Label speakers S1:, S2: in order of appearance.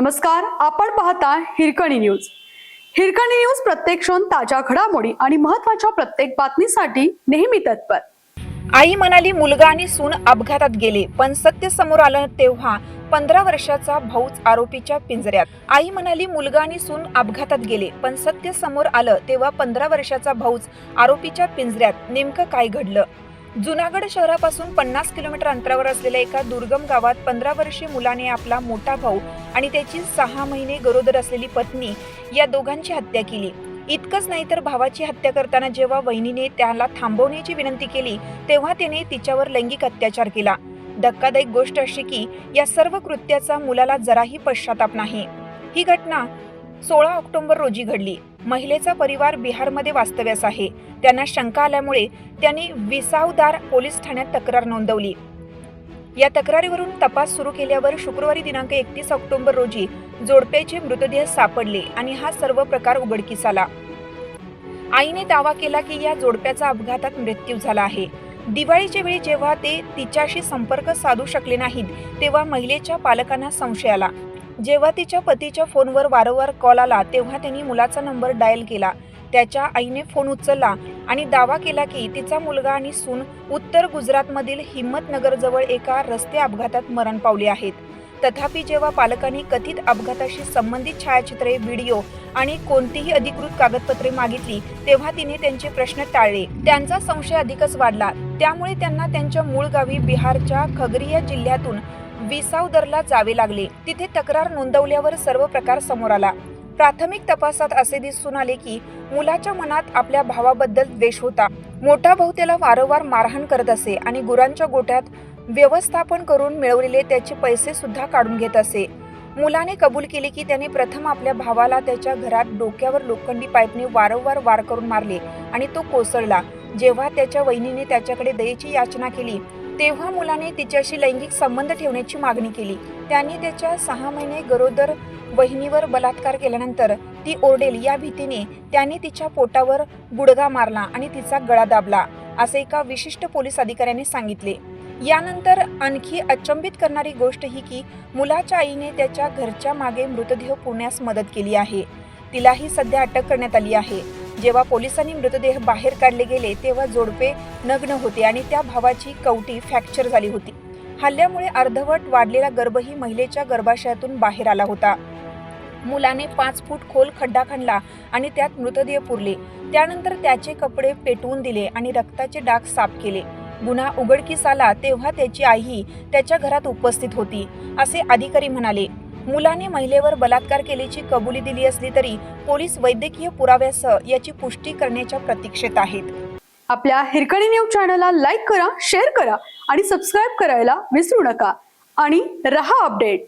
S1: नमस्कार आपण पाहता हिरकणी न्यूज. हिरकणी न्यूज प्रत्येक क्षण ताज्या घडामोडी आणि महत्त्वाच्या प्रत्येक बातमीसाठी नेहमी तत्पर.
S2: आई म्हणाली मुलगा आणि सून अपघातात गेले पण सत्य समोर आलं तेव्हा पंधरा वर्षाचा भाऊच आरोपीच्या पिंजऱ्यात. आई म्हणाली मुलगा आणि सून अपघातात गेले पण सत्य समोर आलं तेव्हा पंधरा वर्षाचा भाऊच आरोपीच्या पिंजऱ्यात. नेमकं काय घडलं? जुनागड शहरापासून पन्नास किलोमीटर अंतरावर असलेल्या एका दुर्गम गावात पंधरा वर्षीय मुलाने आपला मोठा भाऊ आणि त्याची सहा महिने गरोदर असलेली पत्नी या दोघांची हत्या केली. इतकंच नाही तर भावाची हत्या करताना जेव्हा वहिनीने त्याला थांबवण्याची विनंती केली तेव्हा त्याने तिच्यावर लैंगिक अत्याचार केला. धक्कादायक गोष्ट अशी की या सर्व कृत्याचा मुलाला जराही पश्चाताप नाही. ही घटना सोळा ऑक्टोबर रोजी घडली. महिलेचा परिवार बिहारमध्ये वास्तव्यास आहे. त्यांना शंका आल्यामुळे त्यांनी विसावदार पोलीस ठाण्यात तक्रार नोंदवली. या तक्रारीवरून तपास सुरू केल्यावर शुक्रवारी दिनांक एकतीस ऑक्टोबर रोजी जोडप्याचे मृतदेह सापडले आणि हा सर्व प्रकार उघडकीस आला. आईने दावा केला की या जोडप्याचा अपघातात मृत्यू झाला आहे. दिवाळीच्या वेळी जेव्हा ते तिच्याशी संपर्क साधू शकले नाहीत तेव्हा महिलेच्या पालकांना संशय आला. जेव्हा तिच्या पतीच्या फोनवर वारंवार कॉल आला तेव्हा त्यांनी मुलाचा नंबर डायल केला. त्याच्या आईने फोन उचलला आणि दावा केला की तिचा मुलगा आणि सून उत्तर गुजरातमधील हिम्मतनगरजवळ एका रस्ते अपघातात मरण पावले आहेत. तथापि जेव्हा पालकांनी कथित अपघाताशी संबंधित छायाचित्रे व्हिडिओ आणि कोणतीही अधिकृत कागदपत्रे मागितली तेव्हा तिने त्यांचे प्रश्न टाळले. त्यांचा संशय अधिकच वाढला. त्यामुळे त्यांना त्यांच्या मूळ गावी बिहारच्या खगरिया जिल्ह्यातून विसावदरला जावे लागले. तिथे तक्रार नोंदवल्यावर सर्व प्रकार समोर आला. प्राथमिक तपासात असे दिसून आले की मुलाच्या मनात आपल्या भावाबद्दल द्वेष होता. मोठा भाऊ त्याला वारंवार मारहाण करत असे आणि गुरांच्या गोठ्यात व्यवस्थापन करून मिळवलेले त्याचे पैसे सुद्धा काढून घेत असे. मुलाने कबूल केले की त्याने प्रथम आपल्या भावाला त्याच्या घरात डोक्यावर लोखंडी पाईपने वारंवार वार करून मारले आणि तो कोसळला. जेव्हा त्याच्या वहिनीने त्याच्याकडे दयेची याचना केली तेव्हा मुलाने तिच्याशी लैंगिक संबंध ठेवण्याची मागणी केली. त्यांनी त्याच्या सहा महिने गरोदर वहिनीवर बलात्कार केल्यानंतर ती ओरडेल या भीतीने त्याने तिच्या पोटावर गुडघा मारला आणि तिचा गळा दाबला असे एका विशिष्ट पोलीस अधिकाऱ्याने सांगितले. यानंतर आणखी अचंबित करणारी गोष्ट ही की मुलाच्या आईने त्याच्या घरच्या मागे मृतदेह पुण्यास मदत केली आहे. तिलाही सध्या अटक करण्यात आली आहे. जेव्हा पोलिसांनी मृतदेह बाहेर काढले गेले तेव्हा जोडपे नग्न होते आणि त्या भावाची कवटी फ्रॅक्चर झाली होती. हल्ल्यामुळे अर्धवट वाढलेला गर्भही महिलेच्या गर्भाशयातून बाहेर आला होता. मुलाने पाच फूट खोल खड्डा खणला आणि त्यात मृतदेह पुरले. त्यानंतर त्याचे कपडे पेटवून दिले आणि रक्ताचे डाग साफ केले. गुन्हा उघडकीस आला तेव्हा त्याची आईही त्याच्या घरात उपस्थित होती असे अधिकारी म्हणाले. मुलाने महिलेवर बलात्कार केल्याची कबुली दिली असली तरी पोलीस वैद्यकीय पुराव्यासह याची पुष्टी करण्याच्या प्रतीक्षेत आहेत.
S1: आपल्या हिरकणी न्यूज चॅनलला लाईक करा शेअर करा आणि सबस्क्राईब करायला विसरू नका. आणि रहा अपडेट.